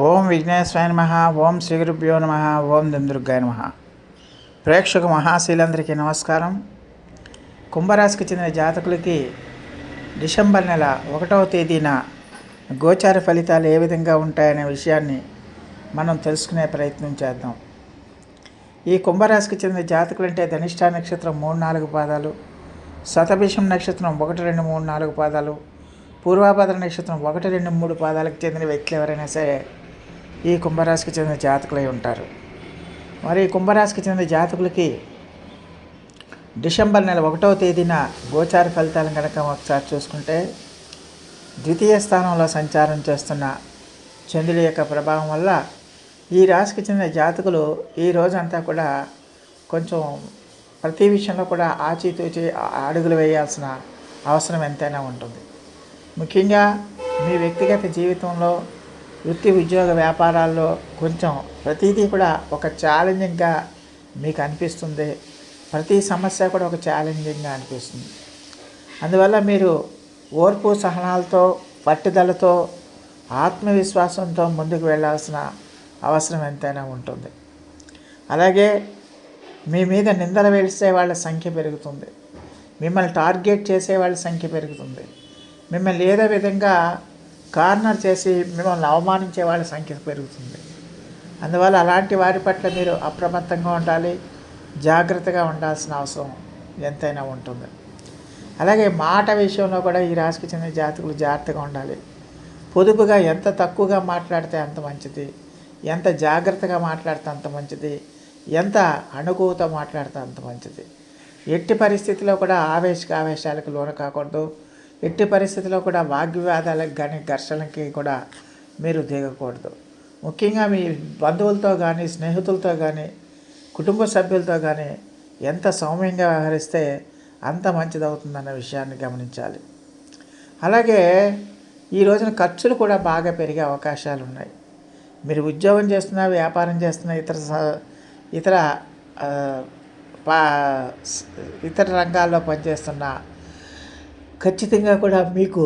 ఓం విఘ్నేశ్వరాయ నమ ఓం శ్రీ గురుభ్యో నమ ఓం దుర్గాయ నమ. ప్రేక్షక మహాశీలందరికీ నమస్కారం. కుంభరాశికి చెందిన జాతకులకి డిసెంబర్ నెల ఒకటవ తేదీన గోచార ఫలితాలు ఏ విధంగా ఉంటాయనే విషయాన్ని మనం తెలుసుకునే ప్రయత్నం చేద్దాం. ఈ కుంభరాశికి చెందిన జాతకులు అంటే ధనిష్ట నక్షత్రం మూడు నాలుగు పాదాలు శతభిషం నక్షత్రం ఒకటి రెండు మూడు నాలుగు పాదాలు పూర్వాభద్ర నక్షత్రం ఒకటి రెండు మూడు పాదాలకు చెందిన వ్యక్తులు ఎవరైనా సరే ఈ కుంభరాశికి చెందిన జాతకులై ఉంటారు. మరి ఈ కుంభరాశికి చెందిన జాతకులకి డిసెంబర్ నెల ఒకటవ తేదీన గోచార ఫలితాలను కనుక ఒకసారి చూసుకుంటే ద్వితీయ స్థానంలో సంచారం చేస్తున్న చంద్రుడి యొక్క ప్రభావం వల్ల ఈ రాశికి చెందిన జాతకులు ఈ రోజంతా కూడా కొంచెం ప్రతి విషయంలో కూడా ఆచితూచి అడుగులు వేయాల్సిన అవసరం ఎంతైనా ఉంటుంది. ముఖ్యంగా మీ వ్యక్తిగత జీవితంలో వృత్తి ఉద్యోగ వ్యాపారాల్లో కొంచెం ప్రతిదీ కూడా ఒక ఛాలెంజింగ్గా మీకు అనిపిస్తుంది. ప్రతి సమస్య కూడా ఒక ఛాలెంజింగ్గా అనిపిస్తుంది. అందువల్ల మీరు ఓర్పు సహనాలతో పట్టుదలతో ఆత్మవిశ్వాసంతో ముందుకు వెళ్ళాల్సిన అవసరం ఎంతైనా ఉంటుంది. అలాగే మీ మీద నిందలు వేసే వాళ్ళ సంఖ్య పెరుగుతుంది. మిమ్మల్ని టార్గెట్ చేసే వాళ్ళ సంఖ్య పెరుగుతుంది. మిమ్మల్ని ఏదో విధంగా కార్నర్ చేసి మిమ్మల్ని అవమానించే వాళ్ళ సంఖ్య పెరుగుతుంది. అందువల్ల అలాంటి వారి పట్ల మీరు అప్రమత్తంగా ఉండాలి జాగ్రత్తగా ఉండాల్సిన అవసరం ఎంతైనా ఉంటుంది. అలాగే మాట విషయంలో కూడా ఈ రాశికి చెందిన జాతకులు జాగ్రత్తగా ఉండాలి. పొదుపుగా ఎంత తక్కువగా మాట్లాడితే అంత మంచిది ఎంత జాగ్రత్తగా మాట్లాడితే అంత మంచిది ఎంత అణుకువతో మాట్లాడితే అంత మంచిది. ఎట్టి పరిస్థితిలో కూడా ఆవేశక ఆవేశాలకు లోన కాకూడదు ఎట్టి పరిస్థితిలో కూడా వాగ్వివాదాలకు కానీ ఘర్షణకి కూడా మీరు దిగకూడదు. ముఖ్యంగా మీ బంధువులతో కానీ స్నేహితులతో కానీ కుటుంబ సభ్యులతో కానీ ఎంత సౌమ్యంగా వ్యవహరిస్తే అంత మంచిదవుతుందన్న విషయాన్ని గమనించాలి. అలాగే ఈ రోజున ఖర్చులు కూడా బాగా పెరిగే అవకాశాలు ఉన్నాయి మీరు ఉద్యోగం చేస్తున్నా వ్యాపారం చేస్తున్న ఇతర స- ఇతర పా ఇతర రంగాల్లో పనిచేస్తున్న ఖచ్చితంగా కూడా మీకు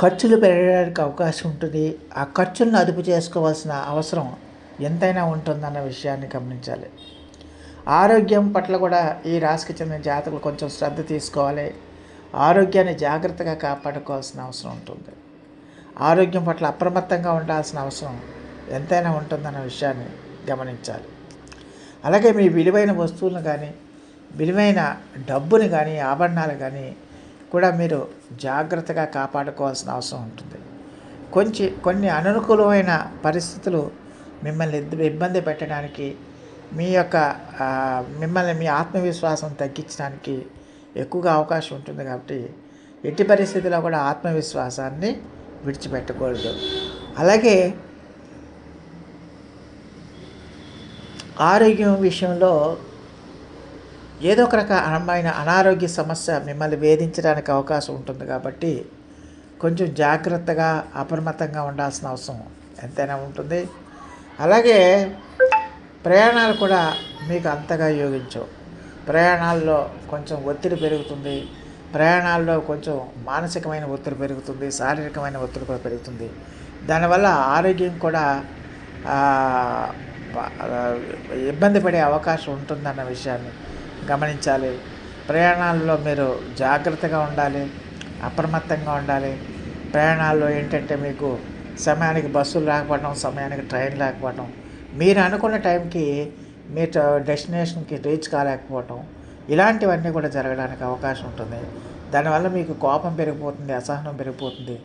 ఖర్చులు పెరగడానికి అవకాశం ఉంటుంది. ఆ ఖర్చులను అదుపు చేసుకోవాల్సిన అవసరం ఎంతైనా ఉంటుందన్న విషయాన్ని గమనించాలి. ఆరోగ్యం పట్ల కూడా ఈ రాశికి చెందిన జాతకులు కొంచెం శ్రద్ధ తీసుకోవాలి. ఆరోగ్యాన్ని జాగ్రత్తగా కాపాడుకోవాల్సిన అవసరం ఉంటుంది. ఆరోగ్యం పట్ల అప్రమత్తంగా ఉండాల్సిన అవసరం ఎంతైనా ఉంటుందన్న విషయాన్ని గమనించాలి. అలాగే మీ విలువైన వస్తువులను కానీ విలువైన డబ్బుని కానీ ఆభరణాలు కానీ కూడా మీరు జాగ్రత్తగా కాపాడుకోవాల్సిన అవసరం ఉంటుంది. కొంచెం కొన్ని అననుకూలమైన పరిస్థితులు మిమ్మల్ని ఇబ్బంది పెట్టడానికి మీ యొక్క మిమ్మల్ని మీ ఆత్మవిశ్వాసం తగ్గించడానికి ఎక్కువగా అవకాశం ఉంటుంది కాబట్టి ఎట్టి పరిస్థితిలో కూడా ఆత్మవిశ్వాసాన్ని విడిచిపెట్టకూడదు. అలాగే ఆరోగ్యం విషయంలో ఏదో ఒక రకమైన అనారోగ్య సమస్య మిమ్మల్ని వేధించడానికి అవకాశం ఉంటుంది కాబట్టి కొంచెం జాగ్రత్తగా అప్రమత్తంగా ఉండాల్సిన అవసరం ఎంతైనా ఉంటుంది. అలాగే ప్రయాణాలు కూడా మీకు అంతగా యోగించవు. ప్రయాణాల్లో కొంచెం ఒత్తిడి పెరుగుతుంది. ప్రయాణాల్లో కొంచెం మానసికమైన ఒత్తిడి పెరుగుతుంది. శారీరకమైన ఒత్తిడి కూడా పెరుగుతుంది. దానివల్ల ఆరోగ్యం కూడా ఇబ్బంది పడే అవకాశం ఉంటుందన్న విషయాన్ని గమనించాలి. ప్రయాణాల్లో మీరు జాగ్రత్తగా ఉండాలి అప్రమత్తంగా ఉండాలి. ప్రయాణాల్లో ఏంటంటే మీకు సమయానికి బస్సులు రాకపోవడం సమయానికి ట్రైన్ లేకపోవడం మీరు అనుకున్న టైంకి మీ డెస్టినేషన్కి రీచ్ కాలేకపోవటం ఇలాంటివన్నీ కూడా జరగడానికి అవకాశం ఉంటుంది. దానివల్ల మీకు కోపం పెరిగిపోతుంది అసహనం పెరిగిపోతుంది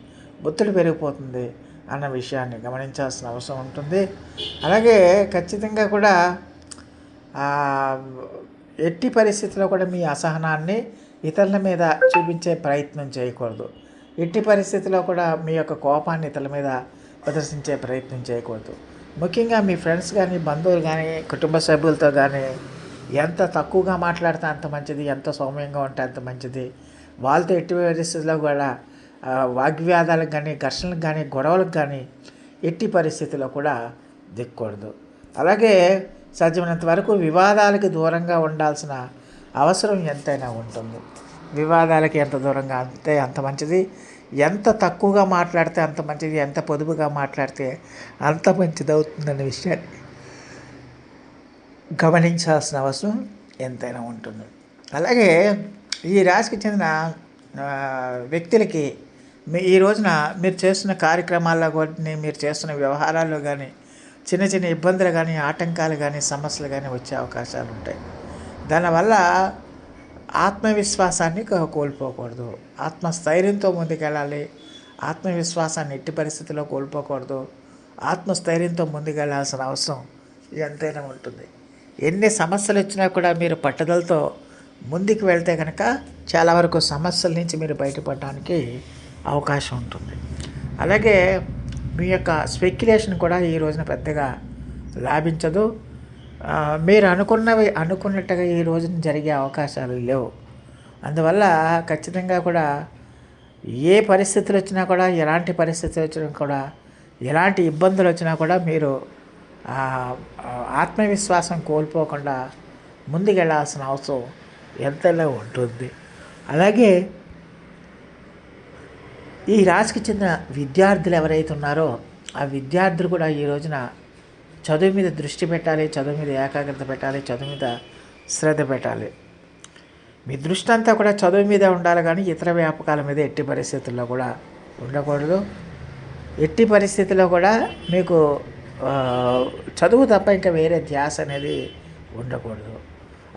ఒత్తిడి పెరిగిపోతుంది అన్న విషయాన్ని గమనించాల్సిన అవసరం ఉంటుంది. అలాగే ఖచ్చితంగా కూడా ఎట్టి పరిస్థితిలో కూడా మీ అసహనాన్ని ఇతరుల మీద చూపించే ప్రయత్నం చేయకూడదు. ఎట్టి పరిస్థితిలో కూడా మీ యొక్క కోపాన్ని ఇతరుల మీద ప్రదర్శించే ప్రయత్నం చేయకూడదు. ముఖ్యంగా మీ ఫ్రెండ్స్ కానీ బంధువులు కానీ కుటుంబ సభ్యులతో కానీ ఎంత తక్కువగా మాట్లాడితే అంత మంచిది ఎంత సౌమ్యంగా ఉంటే అంత మంచిది. వాళ్ళతో ఎట్టి పరిస్థితుల్లో కూడా వాగ్వ్యాధాలకు కానీ ఘర్షణలకు కానీ గొడవలకు కానీ ఎట్టి పరిస్థితుల్లో కూడా దిక్కకూడదు అలాగే సాధ్యమైనంత వరకు వివాదాలకు దూరంగా ఉండాల్సిన అవసరం ఎంతైనా ఉంటుంది. వివాదాలకి ఎంత దూరంగా అంతే అంత మంచిది. ఎంత తక్కువగా మాట్లాడితే అంత మంచిది. ఎంత పొదుపుగా మాట్లాడితే అంత మంచిది అవుతుందనే విషయాన్ని గమనించాల్సిన అవసరం ఎంతైనా ఉంటుంది. అలాగే ఈ రాశికి చెందిన వ్యక్తులకి మీ ఈ రోజున మీరు చేస్తున్న కార్యక్రమాల్లో కానీ మీరు చేస్తున్న వ్యవహారాల్లో కానీ చిన్న చిన్న ఇబ్బందులు కానీ ఆటంకాలు కానీ సమస్యలు కానీ వచ్చే అవకాశాలు ఉంటాయి. దానివల్ల ఆత్మవిశ్వాసాన్ని కోల్పోకూడదు. ఆత్మస్థైర్యంతో ముందుకెళ్ళాలి. ఆత్మవిశ్వాసాన్ని ఎట్టి పరిస్థితుల్లో కోల్పోకూడదు. ఆత్మస్థైర్యంతో ముందుకెళ్ళాల్సిన అవసరం ఎంతైనా ఉంటుంది. ఎన్ని సమస్యలు వచ్చినా కూడా మీరు పట్టుదలతో ముందుకు వెళ్తే కనుక చాలా వరకు సమస్యల నుంచి మీరు బయటపడడానికి అవకాశం ఉంటుంది. అలాగే మీ యొక్క స్పెక్యులేషన్ కూడా ఈ రోజున పెద్దగా లాభించదు. మీరు అనుకున్నవి అనుకున్నట్టుగా ఈ రోజున జరిగే అవకాశాలు లేవు. అందువల్ల ఖచ్చితంగా కూడా ఏ పరిస్థితులు వచ్చినా కూడా ఎలాంటి పరిస్థితులు వచ్చినా కూడా ఎలాంటి ఇబ్బందులు వచ్చినా కూడా మీరు ఆత్మవిశ్వాసం కోల్పోకుండా ముందుకెళ్ళాల్సిన అవసరం ఎంతలో ఉంటుంది. అలాగే ఈ రాశికి చెందిన విద్యార్థులు ఎవరైతే ఉన్నారో ఆ విద్యార్థులు కూడా ఈ రోజున చదువు మీద దృష్టి పెట్టాలి చదువు మీద ఏకాగ్రత పెట్టాలి చదువు మీద శ్రద్ధ పెట్టాలి. మీ దృష్టి అంతా కూడా చదువు మీద ఉండాలి కానీ ఇతర వ్యాపకాల మీద ఎట్టి పరిస్థితుల్లో కూడా ఉండకూడదు. ఎట్టి పరిస్థితుల్లో కూడా మీకు చదువు తప్ప ఇంకా వేరే ధ్యాస అనేది ఉండకూడదు.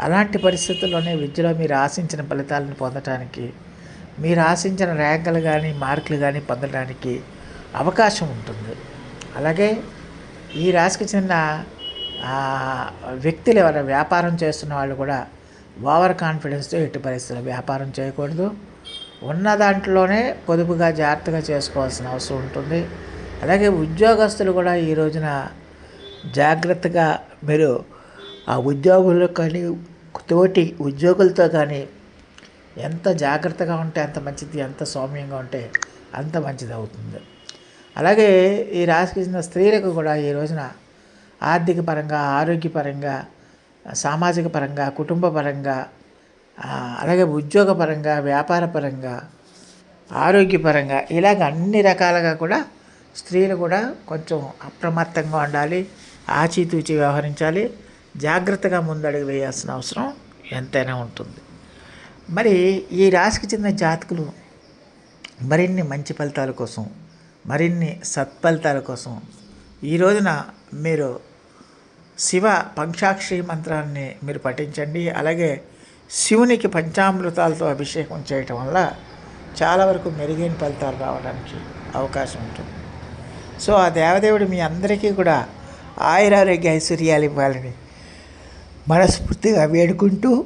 అలాంటి పరిస్థితుల్లోనే విద్యలో మీరు ఆశించిన ఫలితాలను పొందటానికి మీరు ఆశించిన ర్యాంకులు కానీ మార్కులు కానీ పొందడానికి అవకాశం ఉంటుంది. అలాగే ఈ రాశికి చెందిన వ్యక్తులు ఎవరైనా వ్యాపారం చేస్తున్న వాళ్ళు కూడా ఓవర్ కాన్ఫిడెన్స్తో ఎట్టి పరిస్థితుల్లో వ్యాపారం చేయకూడదు. ఉన్న దాంట్లోనే పొదుపుగా జాగ్రత్తగా చేసుకోవాల్సిన అవసరం ఉంటుంది. అలాగే ఉద్యోగస్తులు కూడా ఈ రోజున జాగ్రత్తగా మీరు ఆ ఉద్యోగులు కానీ తోటి ఉద్యోగులతో కానీ ఎంత జాగ్రత్తగా ఉంటే అంత మంచిది ఎంత సౌమ్యంగా ఉంటే అంత మంచిది అవుతుంది. అలాగే ఈ రాశికి చెందిన స్త్రీలకు కూడా ఈ రోజున ఆర్థిక పరంగా ఆరోగ్యపరంగా సామాజిక పరంగా కుటుంబ పరంగా అలాగే ఉద్యోగపరంగా వ్యాపారపరంగా ఆరోగ్యపరంగా ఇలాగ అన్ని రకాలుగా కూడా స్త్రీలు కూడా కొంచెం అప్రమత్తంగా ఉండాలి ఆచితూచి వ్యవహరించాలి జాగ్రత్తగా ముందడుగు వేయాల్సిన అవసరం ఎంతైనా ఉంటుంది. మరి ఈ రాశికి చెందిన జాతకులు మరిన్ని మంచి ఫలితాల కోసం మరిన్ని సత్ఫలితాల కోసం ఈ రోజున మీరు శివ పంక్షాక్షి మంత్రాన్ని మీరు పఠించండి. అలాగే శివునికి పంచామృతాలతో అభిషేకం చేయటం వల్ల చాలా వరకు మెరుగైన ఫలితాలు రావడానికి అవకాశం ఉంటుంది. సో ఆ దేవదేవుడు మీ అందరికీ కూడా ఆయురారోగ్య ఐశ్వర్యాలు ఇవ్వాలని మనస్ఫూర్తిగా వేడుకుంటూ